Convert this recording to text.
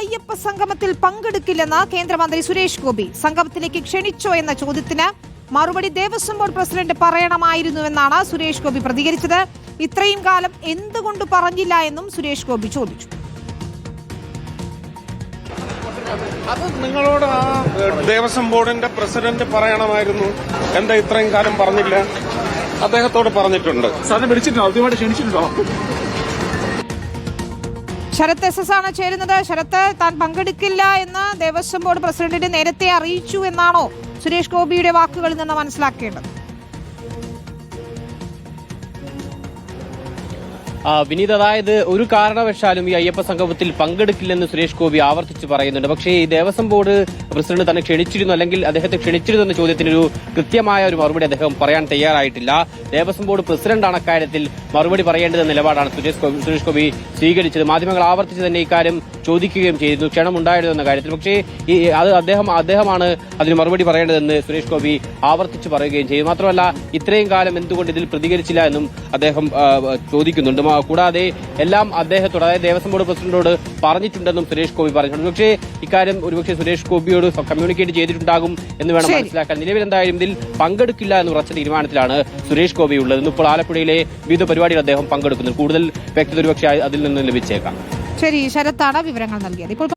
അയ്യപ്പ സംഗമത്തിൽ പങ്കെടുക്കില്ലെന്ന് കേന്ദ്രമന്ത്രി സുരേഷ് ഗോപി. സംഗമത്തിലേക്ക് ക്ഷണിച്ചോ എന്ന ചോദ്യത്തിന് മറുപടി ദേവസ്വം ബോർഡ് പ്രസിഡന്റ് പറയണമായിരുന്നുവെന്നാണ് സുരേഷ് ഗോപി പ്രതികരിച്ചത്. ഇത്രയും കാലം എന്തുകൊണ്ട് പറഞ്ഞില്ല എന്നും സുരേഷ് ഗോപി ചോദിച്ചു. അത് നിങ്ങളോട് ആ ദേവസ്വം ബോർഡിന്റെ പ്രസിഡന്റ് പറയണമായിരുന്നു. എന്താ ഇത്രയും കാലം പറഞ്ഞില്ല? അദ്ദേഹത്തോട് പറഞ്ഞിട്ടുണ്ട്. സാറിനെ വിളിച്ചിട്ടുണ്ടോ? ആദ്യമായിട്ട് ക്ഷണിച്ചിട്ടുണ്ടോ? ശരത് എസ് എസ് ആണ് ചേരുന്നത്. ശരത് താൻ പങ്കെടുക്കില്ല എന്ന് ദേവസ്വം ബോർഡ് പ്രസിഡന്റിനെ നേരത്തെ അറിയിച്ചു എന്നാണോ സുരേഷ് ഗോപിയുടെ വാക്കുകളിൽ നിന്ന് മനസ്സിലാക്കേണ്ടത്? വിനീത് അതായത് ഒരു കാരണവശാലും ഈ അയ്യപ്പ സംഗമത്തിൽ പങ്കെടുക്കില്ലെന്ന് സുരേഷ് ഗോപി ആവർത്തിച്ച് പറയുന്നുണ്ട്. പക്ഷേ ഈ ദേവസ്വം ബോർഡ് പ്രസിഡന്റ് തന്നെ ക്ഷണിച്ചിരുന്നു അല്ലെങ്കിൽ അദ്ദേഹത്തെ ക്ഷണിച്ചിരുന്നു എന്ന ചോദ്യത്തിന് ഒരു കൃത്യമായ ഒരു മറുപടി അദ്ദേഹം പറയാൻ തയ്യാറായിട്ടില്ല. ദേവസ്വം ബോർഡ് പ്രസിഡന്റാണ് അക്കാര്യത്തിൽ മറുപടി പറയേണ്ടത് നിലപാടാണ് സുരേഷ് ഗോപി സ്വീകരിച്ചത്. മാധ്യമങ്ങൾ ആവർത്തിച്ച് തന്നെ ഇക്കാര്യം ചോദിക്കുകയും ചെയ്തിരുന്നു. ക്ഷണം ഉണ്ടായിരുന്നു എന്ന കാര്യത്തിൽ. പക്ഷേ ഈ അത് അദ്ദേഹം അദ്ദേഹമാണ് അതിന് മറുപടി പറയേണ്ടതെന്ന് സുരേഷ് ഗോപി ആവർത്തിച്ച് പറയുകയും ചെയ്തു. മാത്രമല്ല ഇത്രയും കാലം എന്തുകൊണ്ട് ഇതിൽ പ്രതികരിച്ചില്ല എന്നും അദ്ദേഹം ചോദിക്കുന്നുണ്ട്. കൂടാതെ എല്ലാം അദ്ദേഹത്തോട് അതായത് ദേവസ്വം ബോർഡ് പ്രസിഡന്റോട് പറഞ്ഞിട്ടുണ്ടെന്നും സുരേഷ് ഗോപി പറഞ്ഞിട്ടുണ്ട്. പക്ഷേ ഇക്കാര്യം ഒരുപക്ഷെ സുരേഷ് ഗോപിയോട് കമ്മ്യൂണിക്കേറ്റ് ചെയ്തിട്ടുണ്ടാകും എന്ന് വേണം. മനസ്സിലാക്കാൻ. നിലവിൽ എന്തായാലും ഇതിൽ പങ്കെടുക്കില്ല എന്ന് ഉറച്ച തീരുമാനത്തിലാണ് സുരേഷ് ഗോപി ഉള്ളത്. ഇന്നിപ്പോൾ ആലപ്പുഴയിലെ വിവിധ പരിപാടികൾ അദ്ദേഹം പങ്കെടുക്കുന്നു കൂടുതൽ വ്യക്തത ഒരുപക്ഷെ അതിൽ നിന്ന് ലഭിച്ചേക്കാം. ശരി ശരത്താണ് വിവരങ്ങൾ നൽകിയത്. ഇപ്പോൾ